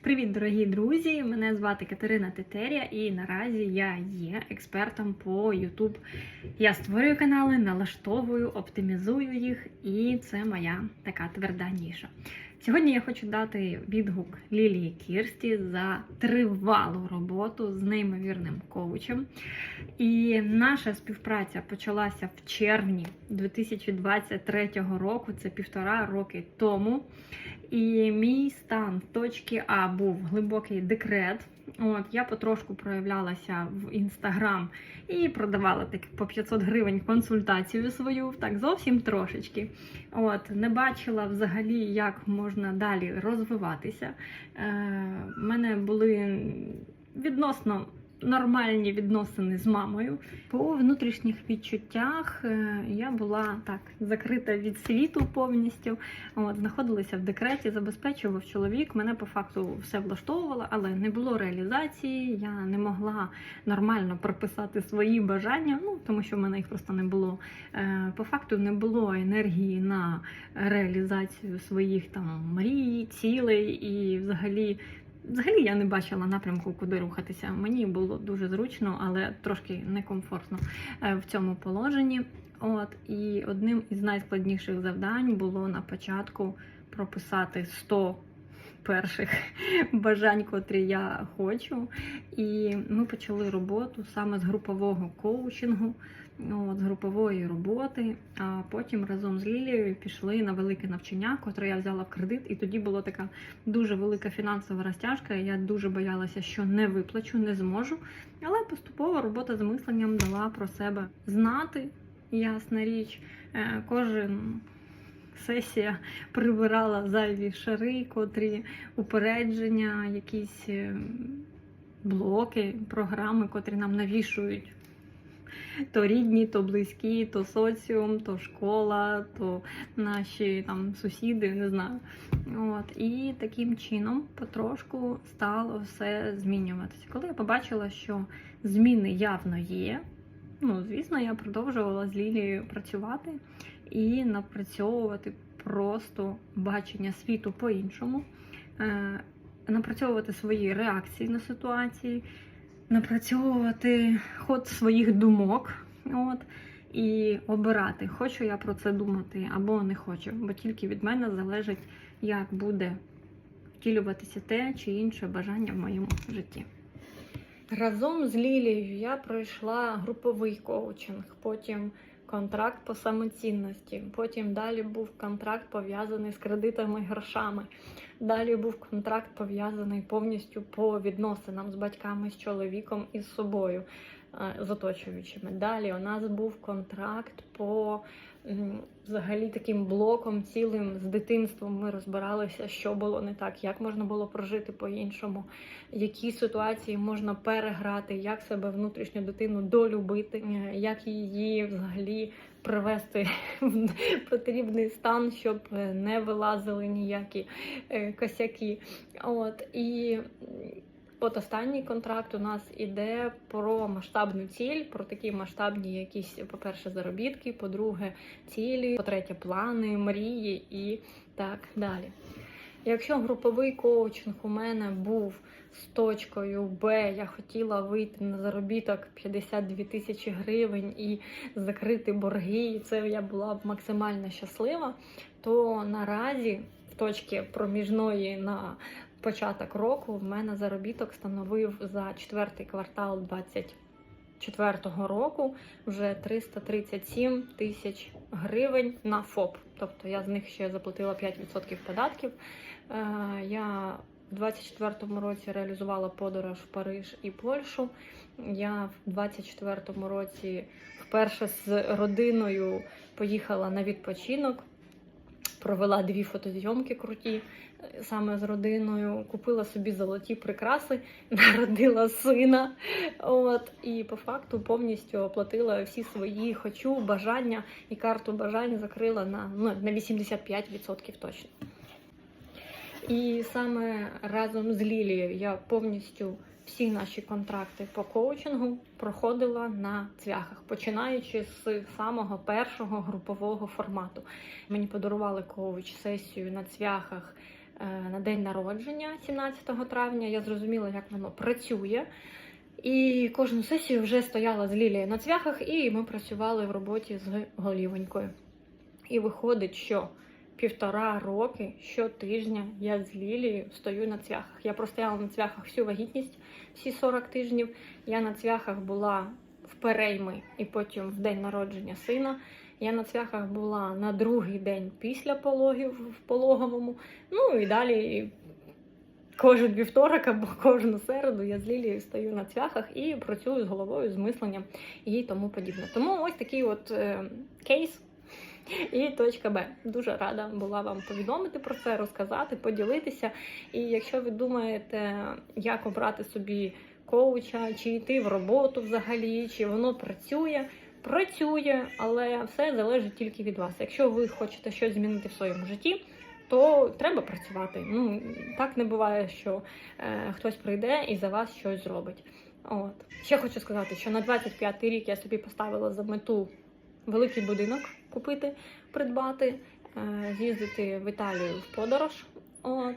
Привіт, дорогі друзі! Мене звати Катерина Тетеря, і наразі я є експертом по YouTube. Я створюю канали, налаштовую, оптимізую їх, і це моя така тверда ніша. Сьогодні я хочу дати відгук Лілії Кірсті за тривалу роботу з неймовірним коучем. І наша співпраця почалася в червні 2023 року, це півтора роки тому. І мій стан точки А був глибокий декрет. От я потрошку проявлялася в інстаграм і продавала так по 500 гривень консультацію свою, так зовсім трошечки. От не бачила взагалі, як можна далі розвиватися. У в мене були відносно нормальні відносини з мамою. По внутрішніх відчуттях е, я була так закрита від світу повністю. От, знаходилася в декреті, забезпечував чоловік. Мене по факту все влаштовувало, але не було реалізації. Я не могла нормально прописати свої бажання, ну тому що в мене їх просто не було. Е, По факту не було енергії на реалізацію своїх там мрій, цілей і взагалі. Взагалі я не бачила напрямку, куди рухатися. Мені було дуже зручно, але трошки некомфортно е, в цьому положенні. От і одним із найскладніших завдань було на початку прописати 100 перших бажань, котрі я хочу. І ми почали роботу саме з групового коучингу, от, з групової роботи. А потім разом з Лілією пішли на велике навчання, котре я взяла в кредит. І тоді була така дуже велика фінансова розтяжка. і Я дуже боялася, що не виплачу, не зможу. Але поступово робота з мисленням дала про себе знати, ясна річ. Е, Кожен сесія прибирала зайві шари, котрі упередження, якісь е, блоки, програми, котрі нам навішують. То рідні, то близькі, то соціум, то школа, то наші там сусіди, не знаю. От. І таким чином потрошку стало все змінюватися. Коли я побачила, що зміни явно є, ну, звісно, я продовжувала з Лілією працювати і напрацьовувати просто бачення світу по-іншому, е, напрацьовувати свої реакції на ситуації, напрацьовувати ход своїх думок. От, і обирати, хочу я про це думати або не хочу, бо тільки від мене залежить, як буде втілюватися те чи інше бажання в моєму житті. Разом з Лілією я пройшла груповий коучинг, потім контракт по самоцінності. Потім далі був контракт пов'язаний з кредитами грошами. Далі був контракт пов'язаний повністю по відносинам з батьками, з чоловіком і з собою, з оточуючими. Далі у нас був контракт по взагалі таким блоком цілим з дитинством. Ми розбиралися, що було не так, як можна було прожити по-іншому, які ситуації можна переграти, як себе внутрішню дитину долюбити, е, як її взагалі привести в потрібний стан, щоб е, не вилазили ніякі е, косяки. От і От останній контракт у нас іде про масштабну ціль, про такі масштабні якісь, по-перше, заробітки, по-друге, цілі, по-третє, плани, мрії і так далі. Якщо груповий коучинг у мене був з точкою Б, я хотіла вийти на заробіток 52 тисячі гривень і закрити борги, і це я була б максимально щаслива, то наразі в точці проміжної на початок року в мене заробіток становив за четвертий квартал 2024 року вже 337 тисяч гривень на ФОП. Тобто я з них ще заплатила 5% податків. Е, Я в 24-му році реалізувала подорож в Париж і Польщу. Я в 24-му році вперше з родиною поїхала на відпочинок. Провела дві фотозйомки круті е, саме з родиною, купила собі золоті прикраси, народила сина. От, і по факту повністю оплатила всі свої хочу, бажання і карту бажань закрила на, ну, на 85% точно. І саме разом з Лілією я повністю всі наші контракти по коучингу проходила на цвяхах, починаючи з самого першого групового формату. Мені подарували коуч сесію на цвяхах е, на день народження 17 травня. Я зрозуміла, як воно працює. І кожну сесію вже стояла з Лілією на цвяхах, і ми працювали в роботі з голівонькою. І виходить, що півтора роки щотижня я з Лілією стою на цвяхах. Я простояла на цвяхах всю вагітність, всі 40 тижнів. Я на цвяхах була в перейми і потім в день народження сина. Я на цвяхах була на другий день після пологів в пологовому. Ну і далі кожен вівторок або кожну середу я з Лілією стою на цвяхах і працюю з головою, з мисленням і тому подібне. Тому ось такий от е, кейс. І точка Б. Дуже рада була вам повідомити про це, розказати, поділитися. І якщо ви думаєте, як обрати собі коуча, чи йти в роботу взагалі, чи воно працює, працює, але все залежить тільки від вас. Якщо ви хочете щось змінити в своєму житті, то треба працювати. Ну так не буває, що е, хтось прийде і за вас щось зробить. От ще хочу сказати, що на 25-й рік я собі поставила за мету великий будинок купити, придбати, е, з'їздити в Італію в подорож. От.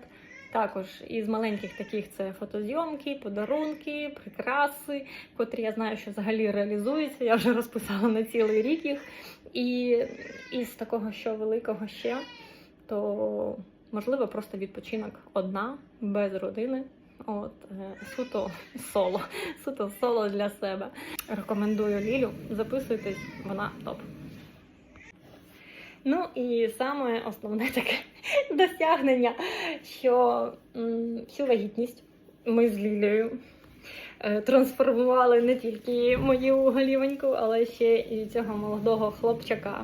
Також із маленьких таких це фотозйомки, подарунки, прикраси, котрі я знаю, що взагалі реалізуються. Я вже розписала на цілий рік їх. І із такого, що великого ще, то можливо просто відпочинок одна, без родини. От, е, суто соло, суто соло для себе. Рекомендую Лілю, записуйтесь, вона топ. Ну і саме основне таке досягнення, що всю вагітність ми з Лілею трансформували не тільки мою голівоньку, але ще і цього молодого хлопчака.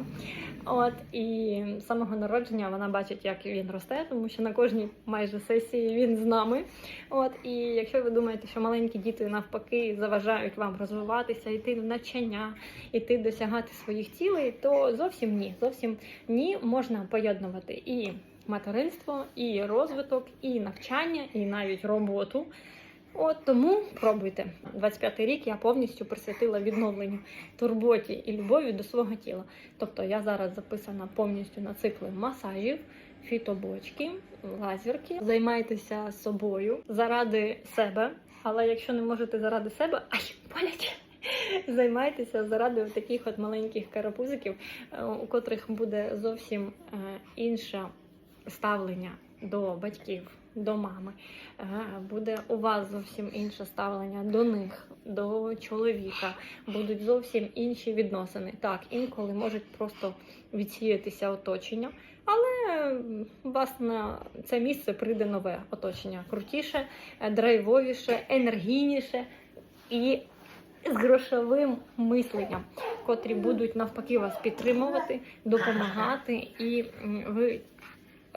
От і з самого народження вона бачить, як він росте, тому що на кожній майже сесії він з нами. От і якщо ви думаєте, що маленькі діти навпаки заважають вам розвиватися, йти в навчання, йти досягати своїх цілей, то зовсім ні. Зовсім ні, можна поєднувати і материнство, і розвиток, і навчання, і навіть роботу. От тому пробуйте. 25-й рік я повністю присвятила відновленню турботі і любові до свого тіла. Тобто я зараз записана повністю на цикли масажів, фітобочки, лазерки. Займайтеся собою заради себе. Але якщо не можете заради себе, ай, боляче! Займайтеся заради таких от маленьких карапузиків, е, у котрих буде зовсім е, інше ставлення до батьків, до мами. Е, Буде у вас зовсім інше ставлення до них, до чоловіка. Будуть зовсім інші відносини. Так, інколи можуть просто відсіятися оточення, але вас на це місце прийде нове оточення. Крутіше, драйвовіше, енергійніше і з грошовим мисленням, котрі будуть навпаки вас підтримувати, допомагати, і ви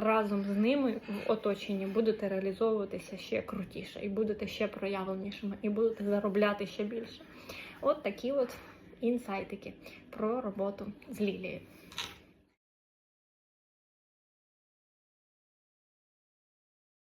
разом з ними в оточенні будете реалізовуватися ще крутіше, і будете ще проявленішими, і будете заробляти ще більше. От такі от інсайтики про роботу з Лілією.